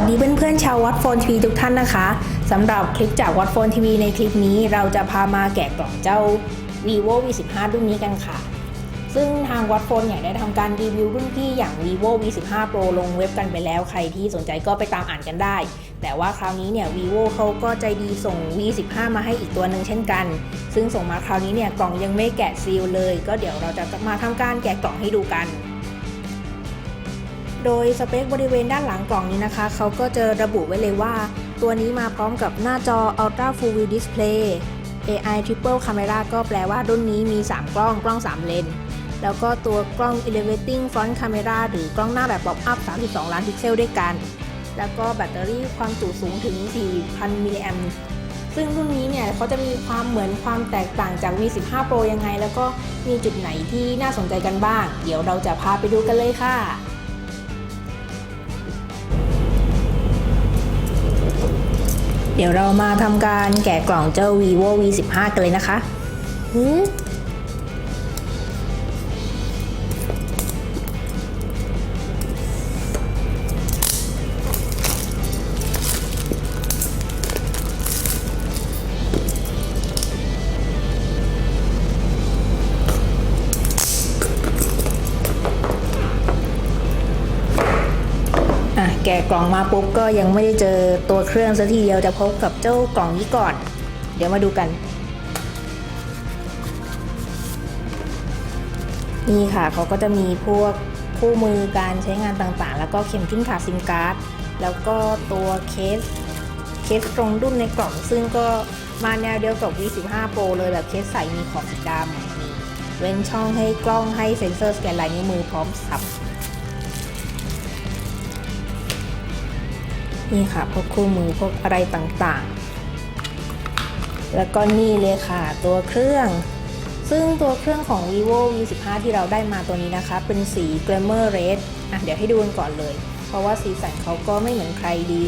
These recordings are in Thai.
วัสดีเพื่อนๆชาววัดโฟนทีวีทุกท่านนะคะสำหรับคลิปจากวัดโฟนทีวีในคลิปนี้เราจะพามาแกะกล่องเจ้า vivo v 1 5รุ่นนี้กันค่ะ ซึ่งทางวัดโฟนเนี่ยได้ทำการรีวิวรุ่นพี่อย่าง vivo v 1 5 pro ลงเว็บกันไปแล้วใครที่สนใจก็ไปตามอ่านกันได้ แต่ว่าคราวนี้เนี่ย vivo เขาก็ใจดีส่ง v 1 5มาให้อีกตัวหนึ่งเช่นกัน ซึ่งส่งมาคราวนี้เนี่ยกล่องยังไม่แกะซีลเลย ก็เดี๋ยวเราจะมาทำการแกะกล่องให้ดูกัน โดยสเปคบริเวณด้านหลังกล่องนี้นะคะ เขาก็จะระบุไว้เลยว่า ตัวนี้มาพร้อมกับหน้าจอ Ultra Full View Display AI Triple Camera ก็แปลว่ารุ่นนี้มี 3 กล้องกล้อง 3 เลน แล้วก็ตัวกล้อง Elevating Front Camera หรือกล้องหน้าแบบ Pop Up 32 ล้านพิกเซลด้วยกัน แล้วก็แบตเตอรี่ความจุสูงถึง 4,000 มิลลิแอมซึ่งรุ่นนี้เนี่ยเขาจะมีความเหมือนความแตกต่างจาก V15 Pro ยังไง แล้วก็มีจุดไหนที่น่าสนใจกันบ้าง เดี๋ยวเราจะพาไปดูกันเลยค่ะ เดี๋ยวเรามาทำการแกะกล่องเจ้า vivo v 1 5กันเลยนะคะ กล่องมาปุ๊บก็ยังไม่ได้เจอตัวเครื่องซะทีเดียวจะพบกับเจ้ากล่องนี้ก่อน เดี๋ยวมาดูกัน นี่ค่ะเขาก็จะมีพวกคู่มือการใช้งานต่างๆ แล้วก็เข็มทิ่มขาซิมการ์ด แล้วก็ตัวเคสเคสตรงดุ้นในกล่อง ซึ่งก็มาแนวเดียวกับ V15 Pro เลยแบบเคสใสมีขอบสีดำเว้นช่องให้กล้องให้เซ็นเซอร์สแกนลายนิ้วมือพร้อมสับ นี่ค่ะพวกคู่มือพวกอะไรต่างๆ แล้วก็นี่เลยค่ะตัวเครื่อง ซึ่งตัวเครื่องของ vivo v15 ที่เราได้มาตัวนี้นะคะ เป็นสี glamour red อะเดี๋ยวให้ดูกันก่อนเลย เพราะว่าสีสันเขาก็ไม่เหมือนใครดี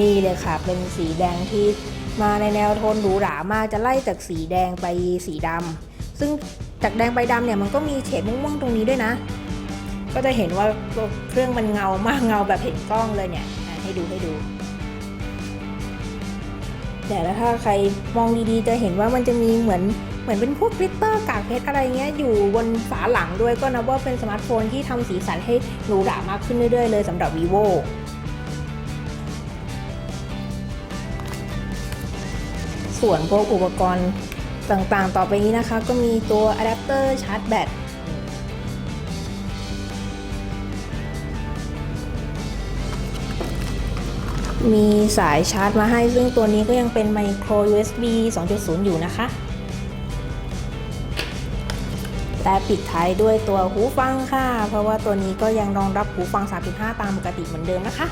นี่เลยค่ะเป็นสีแดงที่มาในแนวโทนหรูหรามากจะไล่จากสีแดงไปสีดำซึ่งจากแดงไปดำเนี่ยมันก็มีเฉดม่วงๆตรงนี้ด้วยนะ ก็จะเห็นว่าตัวเครื่องมันเงามากเงาแบบเห็นกล้องเลยเนี่ย ให้ดูให้ดู แต่แล้วถ้าใครมองดีๆจะเห็นว่ามันจะมีเหมือนเหมือนเป็นพวกกริตเตอร์กากเพชรอะไรเงี้ยอยู่บนฝาหลังด้วยก็นับว่าเป็นสมาร์ทโฟนที่ทำสีสันให้หรูหรามากขึ้นเรื่อยๆเลยสำหรับ vivo ส่วนพวกอุปกรณ์ต่างๆ ต่อไปนี้นะคะ ก็มีตัวอะแดปเตอร์ชาร์จแบต มีสายชาร์จมาให้ ซึ่งตัวนี้ก็ยังเป็น micro USB 2.0 อยู่นะคะ และปิดท้ายด้วยตัวหูฟังค่ะ เพราะว่าตัวนี้ก็ยังรองรับหูฟัง 3.5 ตามปกติเหมือนเดิมนะคะ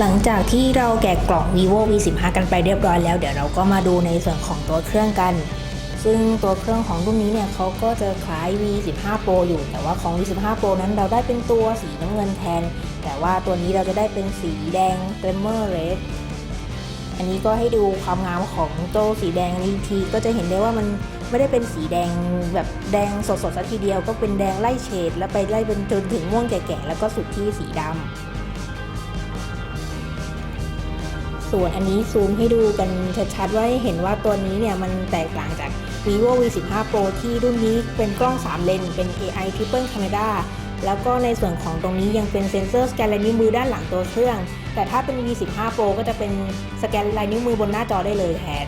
หลังจากที่เราแกะกล่อง vivo v 1 5กันไปเรียบร้อยแล้ว เดี๋ยวเราก็มาดูในส่วนของตัวเครื่องกัน ซึ่งตัวเครื่องของรุ่นนี้เนี่ยเขาก็จะคล้าย V15 Pro อยู่ แต่ว่าของ V15 Pro นั้นเราได้เป็นตัวสีน้ำเงินแทน แต่ว่าตัวนี้เราจะได้เป็นสีแดง Glimmer Red อันนี้ก็ให้ดูความงามของโจ้สีแดงนี้ทีก็จะเห็นได้ว่ามันไม่ได้เป็นสีแดงแบบแดงสดๆสักทีเดียว ก็เป็นแดงไล่เฉดแล้วไปไล่เป็นจนถึงม่วงแก่ๆแล้วก็สุดที่สีดำส่วนอันนี้ซูมให้ดูกันชัดๆว่าเห็นว่าตัวนี้เนี่ยมันแตกต่างจาก vivo v 1 5 pro ที่รุ่นนี้เป็นกล้อง 3 เลนเป็น AI triple camera แล้วก็ในส่วนของตรงนี้ยังเป็นเซ็นเซอร์สแกนลายนิ้วมือด้านหลังตัวเครื่อง แต่ถ้าเป็น v 1 5 pro ก็จะเป็นสแกนลายนิ้วมือบนหน้าจอได้เลยแทน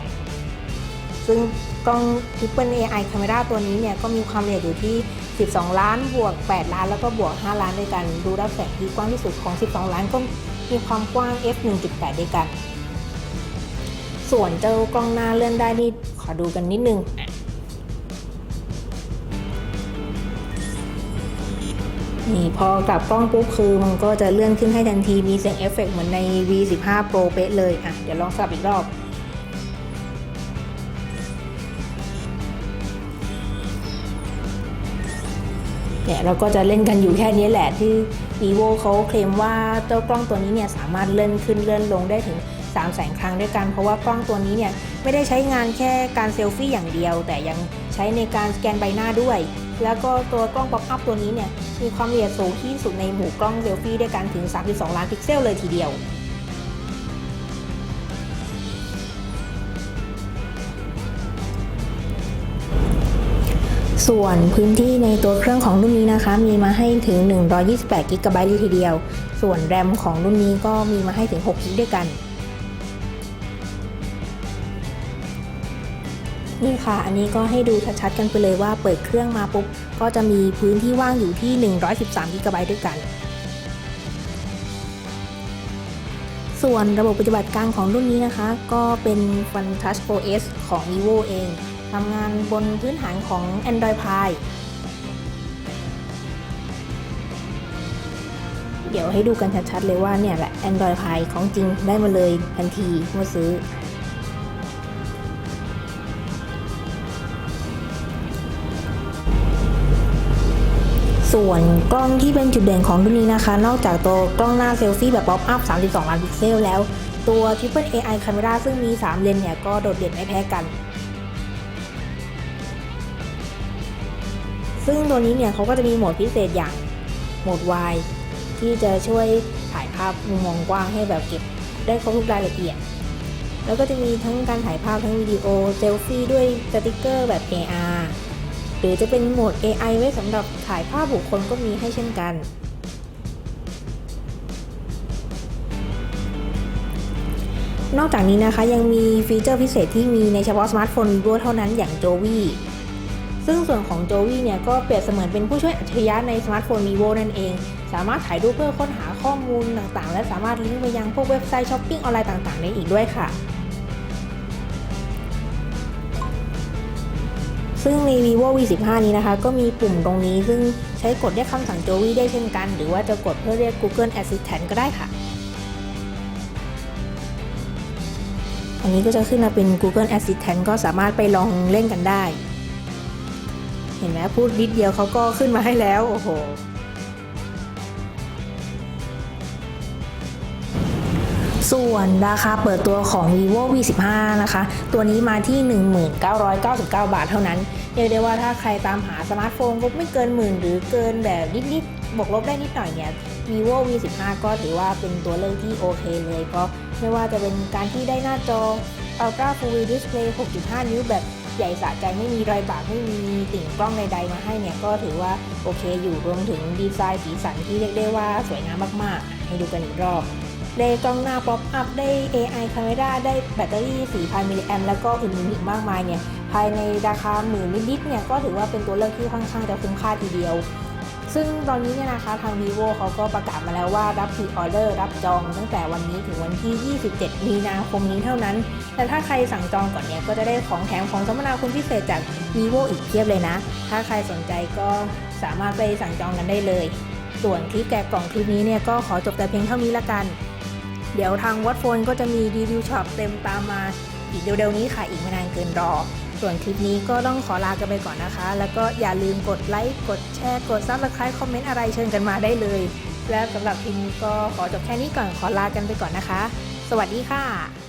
ซึ่งกล้อง triple AI camera ตัวนี้เนี่ยก็มีความละเอียดอยู่ที่ 12 ล้านบวก 8 ล้าน แล้วก็บวก 5 ล้านด้วยกัน ดูรับแสงที่กว้างที่สุดของ 12 ล้านก็มีความกว้าง f 1.8ด้วยกัน ส่วนเจ้ากล้องหน้าเลื่อนได้นี่ขอดูกันนิดนึงอะ นี่พอกลับกล้องปุ๊บคือมันก็จะเลื่อนขึ้นให้ทันทีมีเสียงเอฟเฟกต์เหมือนใน V15 Pro เป๊ะเลยอะเดี๋ยวลองสลับอีกรอบเนี่ยเราก็จะเล่นกันอยู่แค่นี้แหละที่ vivo เขาเคลมว่าเจ้ากล้องตัวนี้เนี่ยสามารถเลื่อนขึ้นเลื่อนลงได้ถึง3แสนครั้งด้วยกัน เพราะว่ากล้องตัวนี้เนี่ยไม่ได้ใช้งานแค่การเซลฟี่อย่างเดียว แต่ยังใช้ในการสแกนใบหน้าด้วย แล้วก็ตัวกล้องป๊อปอัพตัวนี้เนี่ยมีความละเอียดสูงที่สุดในหมู่กล้องเซลฟี่ด้วยกันถึง 32 ล้านพิกเซลเลยทีเดียวส่วนพื้นที่ในตัวเครื่องของรุ่นนี้นะคะ มีมาให้ถึง 128 g b เลยทีเดียว ส่วนแรมของรุ่นนี้ก็มีมาให้ถึง6 g ด้วยกัน นี่ค่ะ อันนี้ก็ให้ดูชัดๆกันไปเลยว่าเปิดเครื่องมาปุ๊บ ก็จะมีพื้นที่ว่างอยู่ที่ 113 g b ด้วยกัน ส่วนระบบปฏิบัติการของรุ่นนี้นะคะ ก็เป็น Fun Touch Pro S ของ vivo เองทำงานบนพื้นฐานของ Android Pie เดี๋ยวให้ดูกันชัดๆเลยว่าเนี่ยแหละ Android Pie ของจริงได้มาเลยทันทีเมื่อซื้อ ส่วนกล้องที่เป็นจุดเด่นของรุ่นนี้นะคะ นอกจากตัวกล้องหน้าเซลฟี่แบบป๊อปอัพ 32 ล้านพิกเซลแล้ว ตัว Triple AI Camera ซึ่งมี 3 เลนเนี่ย ก็โดดเด่นไม่แพ้กัน ซึ่งตัวนี้เนี่ยเขาก็จะมีโหมดพิเศษอย่างโหมด Wide ที่จะช่วยถ่ายภาพมุมมองกว้างให้แบบเก็บได้ครบทุกรายละเอียด แล้วก็จะมีทั้งการถ่ายภาพทั้งวิดีโอเซลฟี่ด้วยสติกเกอร์แบบ AR หรือจะเป็นโหมด AI ไว้สำหรับถ่ายภาพบุคคลก็มีให้เช่นกัน นอกจากนี้นะคะยังมีฟีเจอร์พิเศษที่มีในเฉพาะสมาร์ทโฟน vivo เท่านั้นอย่าง Jovi ซึ่งส่วนของ Jovi เนี่ยก็เปรียบเสมือนเป็นผู้ช่วยอัจฉริยะในสมาร์ทโฟน vivo นั่นเอง สามารถถ่ายรูปเพื่อค้นหาข้อมูลต่างๆ และสามารถลิงก์ไปยังพวกเว็บไซต์ช้อปปิ้งออนไลน์ต่างๆ ได้อีกด้วยค่ะ ซึ่งใน vivo v 1 5นี้นะคะ ก็มีปุ่มตรงนี้ซึ่งใช้กดเรียกคำสั่ง Jovi ได้เช่นกัน หรือว่าจะกดเพื่อเรียก Google Assistant ก็ได้ค่ะอันนี้ก็จะขึ้นมาเป็น Google Assistant ก็สามารถไปลองเล่นกันได้ เห็นไหมพูดนิดเดียวเขาก็ขึ้นมาให้แล้ว โอ้โหส่วนราคาเปิดตัวของ vivo v 1 5นะคะ ตัวนี้มาที่ 1999 บาทเท่านั้น เรียกได้ว่าถ้าใครตามหาสมาร์ทโฟนก็ไม่เกินหมื่นหรือเกินแบบนิดๆบวกลบได้นิดหน่อยเนี่ย vivo v 1 5ก็ถือว่าเป็นตัวเลือกที่โอเคเลยเพราะไม่ว่าจะเป็นการที่ได้หน้าจอ Ultra Full HD Display 6.5 นิ้วแบบใหญ่สะใจไม่มีรอยบากไม่มีติ่งกล้องใดๆมาให้เนี่ย ก็ถือว่าโอเคอยู่รวมถึงดีไซน์สีสันที่เรียกได้ว่าสวยงามมากๆ ให้ดูกันอีกรอบได้กล้องหน้าป๊อปอัพได้ AI Camera ได้แบตเตอรี่ 4,000 มิลลิแอมแล้วก็อื่นๆอีกมากมายเนี่ยายในราคาหมื่นนิดๆเนี่ยก็ถือว่าเป็นตัวเลือกที่ค่อนข้างจะคุ้มค่าทีเดียว ซึ่งตอนนี้เนี่ยนะคะทาง vivo เขาก็ประกาศมาแล้วว่ารับพรีออเดอร์รับจองตั้งแต่วันนี้ถึงวันที่ 27 มีนาคมนี้เท่านั้น แต่ถ้าใครสั่งจองก่อนเนี่ยก็จะได้ของแถมของสัมมนาคุณพิเศษจาก vivo อีกเพียบเลยนะ ถ้าใครสนใจก็สามารถไปสั่งจองกันได้เลย ส่วนคลิปแกะกล่องคลิปนี้เนี่ยก็ขอจบแต่เพียงเท่านี้ละกัน เดี๋ยวทางวัดโฟนก็จะมีรีวิวช็อปเต็มตามมาอีกเร็วๆนี้ค่ะอีกไม่นานเกินรอ ส่วนคลิปนี้ก็ต้องขอลากันไปก่อนนะคะ แล้วก็อย่าลืมกดไลค์กดแชร์กดซับสไครต์คอมเมนต์อะไรเชิญกันมาได้เลย และสำหรับคลิปนี้ก็ขอจบแค่นี้ก่อนขอลากันไปก่อนนะคะ สวัสดีค่ะ